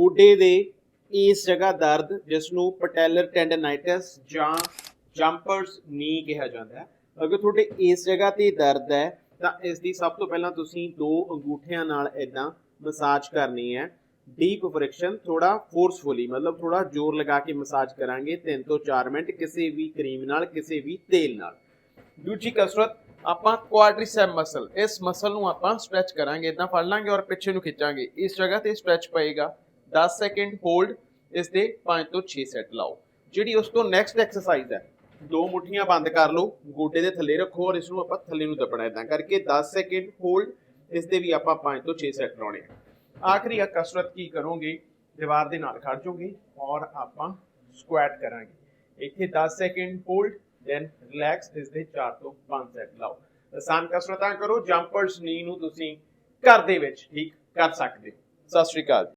ਗੋਡੇ ਦੇ ਇਸ ਜਗ੍ਹਾ ਦਰਦ ਜਿਸ ਨੂੰ ਪਟੈਲਰ ਟੈਂਡਨਾਈਟਿਸ ਜਾਂ ਜੰਪਰਸ ਨੀ ਕਿਹਾ ਜਾਂਦਾ ਹੈ। ਅਗਰ ਤੁਹਾਡੇ ਇਸ ਜਗ੍ਹਾ ਤੇ ਦਰਦ ਹੈ, ਤਾਂ ਇਸ ਦੀ ਸਭ ਤੋਂ ਪਹਿਲਾਂ ਤੁਸੀਂ ਦੋ ਅੰਗੂਠਿਆਂ ਨਾਲ ਇਦਾਂ ਮਸਾਜ ਕਰਨੀ ਹੈ। ਡੀਪ ਫ੍ਰਿਕਸ਼ਨ ਥੋੜਾ ਫੋਰਸਫੁਲੀ ਮਤਲਬ ਥੋੜਾ ਜ਼ੋਰ ਲਗਾ ਕੇ ਮਸਾਜ ਕਰਾਂਗੇ 3 ਤੋਂ 4 ਮਿੰਟ ਕਿਸੇ ਵੀ ਕਰੀਮ ਨਾਲ, ਕਿਸੇ ਵੀ ਤੇਲ ਨਾਲ। ਦੂਜੀ ਕਸਰਤ, ਆਪਾਂ ਕੁਆਡ੍ਰਿਸੈਪ ਮਸਲ ਇਸ ਮਸਲ ਨੂੰ ਆਪਾਂ ਸਟ੍ਰੈਚ ਕਰਾਂਗੇ ਇਦਾਂ ਫੜ ਲਾਂਗੇ ਔਰ ਪਿੱਛੇ ਨੂੰ ਖਿੱਚਾਂਗੇ। ਇਸ ਜਗ੍ਹਾ ਤੇ ਸਟ੍ਰੈਚ ਪਏਗਾ। 10 ਸੈਕਿੰਡ ਹੋਲਡ ਇਸ ਦੇ 5 ਤੋਂ 6 ਸੈੱਟ ਲਾਓ ਜਿਹੜੀ ਉਸ ਤੋਂ ਨੈਕਸਟ ਐਕਸਰਸਾਈਜ਼ ਹੈ ਦੋ ਮੁੱਠੀਆਂ ਬੰਦ ਕਰ ਲਓ ਗੋਡੇ ਦੇ ਥੱਲੇ ਰੱਖੋ ਔਰ ਇਸ ਨੂੰ ਆਪਾਂ ਥੱਲੇ ਨੂੰ ਦਬਣਾ ਇਦਾਂ ਕਰਕੇ 10 ਸੈਕਿੰਡ ਹੋਲਡ ਇਸ ਦੇ ਵੀ ਆਪਾਂ 5 ਤੋਂ 6 ਸੈੱਟ ਲਾਉਣੇ ਆ ਆਖਰੀ ਆ ਕਸਰਤ ਕੀ ਕਰੋਗੇ ਦੀਵਾਰ ਦੇ ਨਾਲ ਖੜ ਜਾਓਗੇ ਔਰ ਆਪਾਂ ਸਕੁਐਟ ਕਰਾਂਗੇ ਇੱਥੇ 10 ਸੈਕਿੰਡ ਹੋਲਡ ਦੈਨ ਰਿਲੈਕਸ ਇਸ ਦੇ 4 ਤੋਂ 5 ਸੈੱਟ ਲਾਓ ਆਸਾਨ ਕਸਰਤਾਂ ਕਰੋ ਜੰਪਰਸ ਨੀ ਨੂੰ ਤੁਸੀਂ ਘਰ ਦੇ ਵਿੱਚ ਠੀਕ ਕਰ ਸਕਦੇ ਹੋ। ਸਤਿ ਸ਼੍ਰੀ ਅਕਾਲ